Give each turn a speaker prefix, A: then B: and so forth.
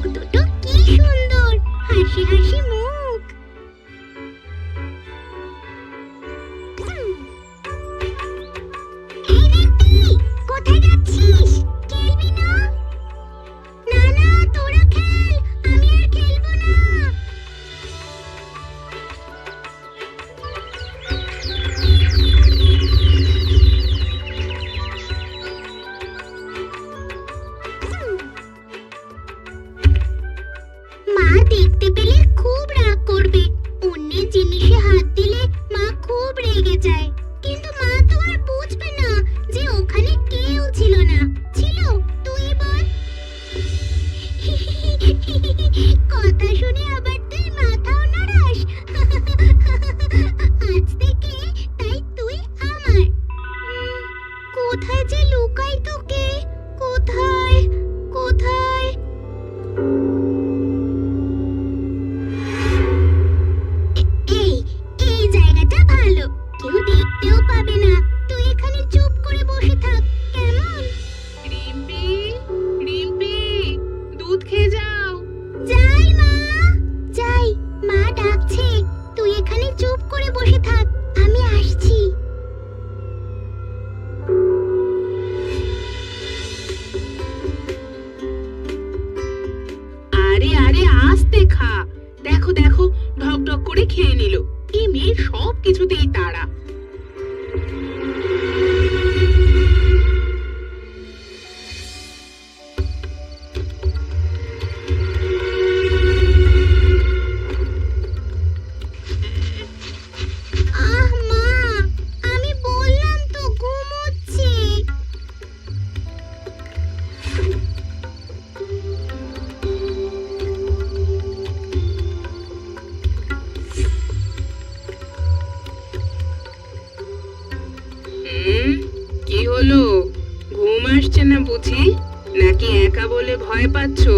A: চোখ দুটো কি সুন্দর। হাসি হাসি দেখতে পেলে খুব রাগ করবে। অন্যের জিনিসে হাত দিলে মা খুব রেগে যায়। কিন্তু মা তো আর বুঝবে না যে ওখানে কেউ ছিল না। ছিল, তুই বল। কথা শুনে আবার তুই মাথাও নাড়াস। আজ থেকে তাই তুই আমার। কোথায় যে
B: car. হলো ঘুম আসছে না বুঝি? নাকি একা বলে ভয় পাচ্ছো?